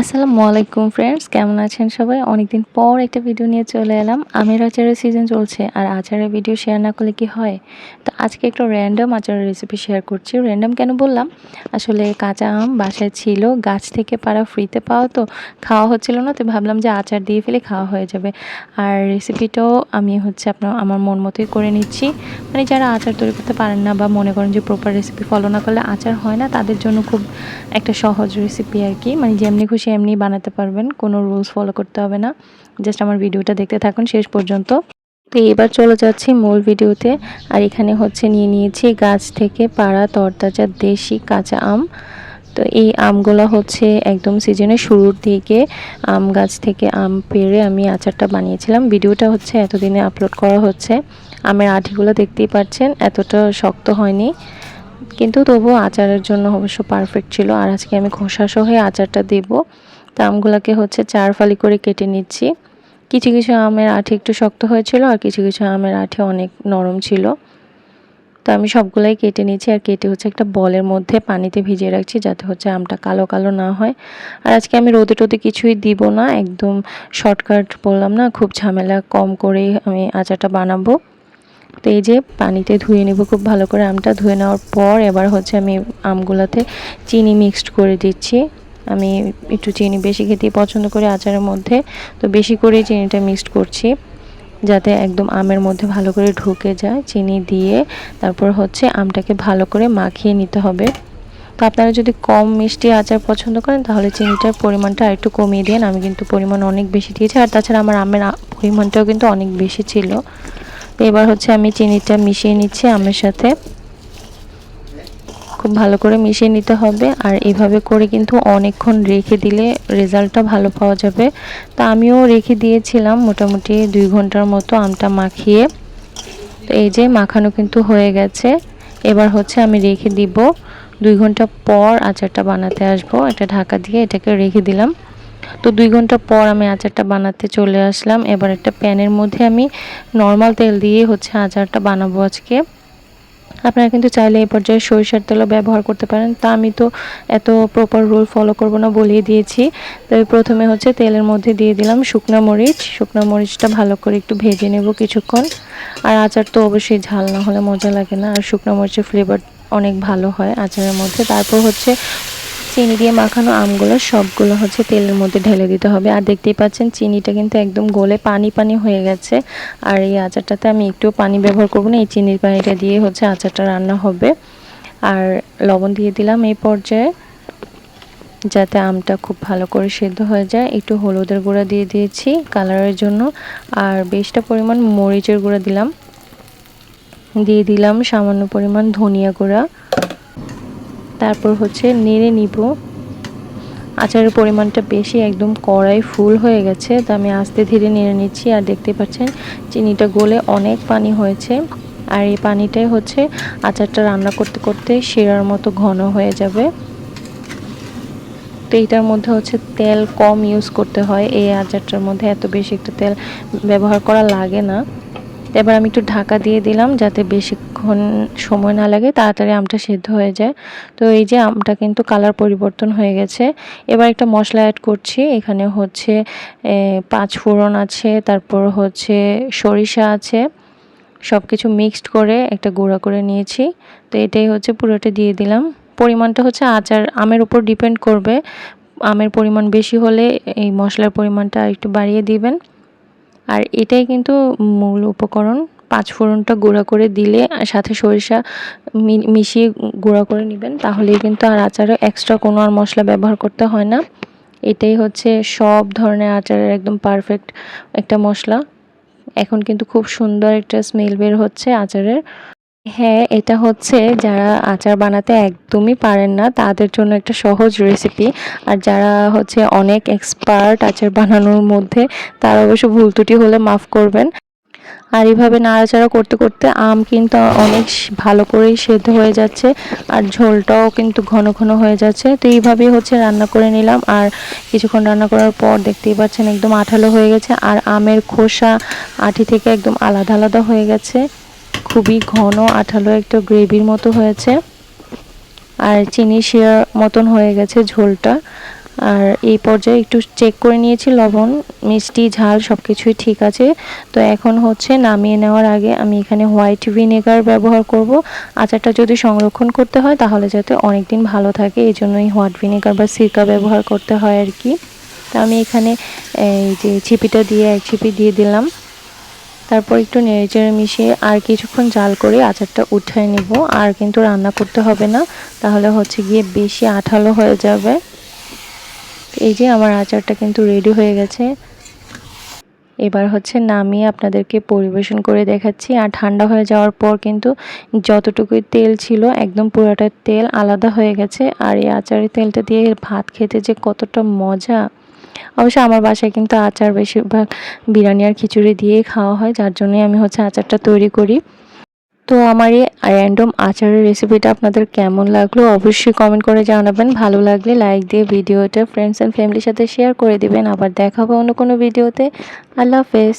আসসালামু আলাইকুম ফ্রেন্ডস কেমন আছেন সবাই? অনেকদিন পর একটা ভিডিও নিয়ে চলে এলাম। আমের আচারের সিজন চলছে আর আচারের ভিডিও শেয়ার না করলে কি হয়? তো আজকে একটু র্যান্ডম আচারের রেসিপি শেয়ার করছি। র্যান্ডম কেন বললাম? আসলে কাঁচা আম বাসায় ছিল, গাছ থেকে পাড়া ফ্রিতে পাওয়া তো খাওয়া হচ্ছিল না, তো ভাবলাম যে আচার দিয়ে ফেলে খাওয়া হয়ে যাবে। আর রেসিপিটাও আমি হচ্ছে আপনার, আমার মন মতোই করে নিচ্ছি। মানে যারা আচার তৈরি করতে পারেন না বা মনে করেন যে প্রপার রেসিপি ফলো না করলে আচার হয় না, তাদের জন্য খুব একটা সহজ রেসিপি আর কি। মানে যেমনি খুশি এমনি বানাতে পারবেন, কোনো রুলস ফলো করতে হবে না। জাস্ট আমার ভিডিওটা দেখতে থাকুন, শেষ পর্যন্ত। তো এবার চলে যাচ্ছি মূল ভিডিওতে, আর এখানে হচ্ছে নিয়ে নিয়েছি গাছ থেকে পাড়া তরতাজা দেশি কাঁচা আম। তো এই আমগুলো হচ্ছে একদম সিজনের শুরুর দিকে আম গাছ থেকে আম পেড়ে আমি আচারটা বানিয়েছিলাম। ভিডিওটা হচ্ছে এতদিনে আপলোড করা হচ্ছে। আমের আঠিগুলো দেখতেই পাচ্ছেন, এতটা শক্ত হয়নি। কিন্তু তবুও আচারের জন্য অবশ্য পারফেক্ট ছিল। আর আজকে আমি খোসা সহ আচারটা দেব। তো আমগুলোকে হচ্ছে চার ফালি করে কেটে নিচ্ছি। কিছু কিছু আমের আঠি একটু শক্ত হয়েছিল আর কিছু কিছু আমের আঠি অনেক নরম ছিল। তো আমি সবগুলাই কেটে নিচ্ছি আর কেটে হচ্ছে একটা বলের মধ্যে পানিতে ভিজিয়ে রাখছি যাতে হচ্ছে আমটা কালো কালো না হয়। আর আজকে আমি রোদে টোদে কিছুই দিব না। একদম শর্টকাট বললাম না, খুব ঝামেলা কম করেই আমি আচারটা বানাবো। তো এই যে পানিতে ধুয়ে নেব, খুব ভালো করে আমটা ধুয়ে নেওয়ার পর এবার হচ্ছে আমি আমগুলোতে চিনি মিক্সড করে দিচ্ছি। আমি একটু চিনি বেশি খেতেই পছন্দ করি আচারের মধ্যে, তো বেশি করে চিনিটা মিক্সড করছি যাতে একদম আমের মধ্যে ভালো করে ঢুকে যায় চিনি দিয়ে। তারপর হচ্ছে আমটাকে ভালো করে মাখিয়ে নিতে হবে। তো আপনারা যদি কম মিষ্টি আচার পছন্দ করেন, তাহলে চিনিটার পরিমাণটা একটু কমিয়ে দিন। আমি কিন্তু পরিমাণ অনেক বেশি দিয়েছি, আর তাছাড়া আমার আমের পরিমাণটাও কিন্তু অনেক বেশি ছিল। এবার হচ্ছে আমি চিনিটা মিশিয়ে নিচ্ছি আমের সাথে। খুব ভালো করে মিশিয়ে নিতে হবে আর এভাবে করে কিন্তু অনেকক্ষণ রেখে দিলে রেজাল্টটা ভালো পাওয়া যাবে। তা আমিও রেখে দিয়েছিলাম মোটামুটি দুই ঘণ্টার মতো আমটা মাখিয়ে। তো এই যে মাখানো কিন্তু হয়ে গেছে। এবার হচ্ছে আমি রেখে দিব। দুই ঘণ্টা পর আচারটা বানাতে আসব। এটা ঢাকা দিয়ে এটাকে রেখে দিলাম। তো দুই ঘণ্টা পর আমি আচারটা বানাতে চলে আসলাম। এবার একটা প্যানের মধ্যে আমি নর্মাল তেল দিয়ে হচ্ছে আচারটা বানাবো আজকে। আপনারা কিন্তু চাইলে এই পর্যায়ে সরিষার তেলও ব্যবহার করতে পারেন। তা আমি তো এত প্রপার রুল ফলো করব না বলেই দিয়েছি। তবে প্রথমে হচ্ছে তেলের মধ্যে দিয়ে দিলাম শুকনো মরিচ। শুকনো মরিচটা ভালো করে একটু ভেজে নেব কিছুক্ষণ। আর আচার তো অবশ্যই ঝাল না হলে মজা লাগে না। আর শুকনো মরিচের ফ্লেভার অনেক ভালো হয় আচারের মধ্যে। তারপর হচ্ছে চিনি দিয়ে মাখানো আমগুলো সবগুলো হচ্ছে তেলের মধ্যে ঢেলে দিতে হবে। আর দেখতেই পাচ্ছেন, চিনিটা কিন্তু একদম গলে পানি পানি হয়ে গেছে। আর এই আচারটাতে আমি একটু পানি ব্যবহার করব না, এই চিনির পানিটা দিয়ে হচ্ছে আচারটা রান্না হবে। আর লবণ দিয়ে দিলাম এই পর্যায়ে, যাতে আমটা খুব ভালো করে সেদ্ধ হয়ে যায়। একটু হলুদের গুঁড়া দিয়ে দিয়েছি কালারের জন্য। আর বেশটা পরিমাণ মরিচের গুঁড়া দিলাম। দিয়ে দিলাম সামান্য পরিমাণ ধনিয়া গুঁড়া। তারপর হচ্ছে নেড়ে নিব। আচারের পরিমাণটা বেশি, একদম কড়াই ফুল হয়ে গেছে, তো আমি আস্তে ধীরে নেড়ে নিচ্ছি। আর দেখতে পাচ্ছেন, চিনিটা গলে অনেক পানি হয়েছে। আর এই পানিটাই হচ্ছে আচারটা রান্না করতে করতে শিরার মতো ঘন হয়ে যাবে। তো এইটার মধ্যে হচ্ছে তেল কম ইউজ করতে হয়। এই আচারটার মধ্যে এত বেশি একটু তেল ব্যবহার করা লাগে না। এবার আমি একটু ঢাকা দিয়ে দিলাম যাতে বেশিক্ষণ সময় না লাগে, তাড়াতাড়ি আমটা সেদ্ধ হয়ে যায়। তো এই যে আমটা কিন্তু কালার পরিবর্তন হয়ে গেছে। এবার একটা মশলা অ্যাড করছি, এখানে হচ্ছে পাঁচ ফোড়ন আছে, তারপর হচ্ছে সরিষা আছে। সব কিছু মিক্সড করে একটা গুঁড়া করে নিয়েছি। তো এটাই হচ্ছে পুরোটা দিয়ে দিলাম। পরিমাণটা হচ্ছে আচার, আমের উপর ডিপেন্ড করবে। আমের পরিমাণ বেশি হলে এই মশলার পরিমাণটা একটু বাড়িয়ে দিবেন। আর এটাই কিন্তু মূল উপকরণ। পাঁচ ফোড়নটা গুঁড়া করে দিলে সাথে সরিষা মিশিয়ে গুঁড়া করে নেবেন। তাহলেই কিন্তু আর আচারে এক্সট্রা কোনো আর মশলা ব্যবহার করতে হয় না। এটাই হচ্ছে সব ধরনের আচারের একদম পারফেক্ট একটা মশলা। এখন কিন্তু খুব সুন্দর একটা স্মেল বের হচ্ছে আচারের। হ্যাঁ এটা হচ্ছে যারা আচার বানাতে একদমই পারেন না, তাদের জন্য একটা সহজ রেসিপি আর যারা হচ্ছে অনেক এক্সপার্ট আচার বানানোর মধ্যে, তারা অবশ্য ভুল ত্রুটি হলে মাফ করবেন। আর এইভাবে নাড়াচাড়া করতে করতে আম কিন্তু অনেক ভালো করেই সেদ্ধ হয়ে যাচ্ছে, আর ঝোলটাও কিন্তু ঘন ঘন হয়ে যাচ্ছে। তো এইভাবেই হচ্ছে রান্না করে নিলাম, আর কিছুক্ষণ রান্না করার পর দেখতেই পাচ্ছেন একদম আঠালো হয়ে গেছে, আর আমের খোসা আঠি থেকে একদম আলাদা আলাদা হয়ে গেছে। খুবই ঘন, আঠালো একটা গ্রেভির মতো হয়েছে। আর চিনি শিয়ার মতন হয়ে গেছে ঝোলটা। আর এই পর্যায়ে একটু চেক করে নিয়েছি লবণ, মিষ্টি, ঝাল সব কিছুই ঠিক আছে। তো এখন হচ্ছে নামিয়ে নেওয়ার আগে আমি এখানে হোয়াইট ভিনেগার ব্যবহার করব। আচারটা যদি সংরক্ষণ করতে হয় তাহলে যাতে অনেক দিন ভালো থাকে, এই জন্যই হোয়াইট ভিনেগার বা সিরকা ব্যবহার করতে হয় আর কি। তা আমি এখানে এই যে ছিপিটা দিয়ে, এক ছিপি দিয়ে দিলাম। তারপর একটু নেড়েচেড়ে মিশিয়ে আর কিছুক্ষণ জাল করে আচারটা উঠিয়ে নিব। আর কিন্তু রান্না করতে হবে না, তাহলে হচ্ছে গিয়ে বেশি আঠালো হয়ে যাবে। এই যে আমার আচারটা কিন্তু রেডি হয়ে গেছে। এবার হচ্ছে নামিয়ে আপনাদেরকে পরিবেশন করে দেখাচ্ছি। আর ঠান্ডা হয়ে যাওয়ার পর কিন্তু যতটুকুই তেল ছিল, একদম পুরোটা তেল আলাদা হয়ে গেছে। আর এই আচারের তেলটা দিয়ে ভাত খেতে যে কতটা মজা! অবশ্য আমার বাসায় কিন্তু আচার বেশিরভাগ বিরিয়ানি আর খিচুড়ি দিয়েই খাওয়া হয়, যার জন্যই আমি হচ্ছে আচারটা তৈরি করি। তো আমার এই র্যান্ডম আচারের রেসিপিটা আপনাদের কেমন লাগল অবশ্যই কমেন্ট করে জানাবেন। ভালো লাগলে লাইক দিয়ে ভিডিওটা ফ্রেন্ডস অ্যান্ড ফ্যামিলির সাথে শেয়ার করে দিবেন। আবার দেখাবো অন্য কোনো ভিডিওতে আল্লাহ হাফেজ।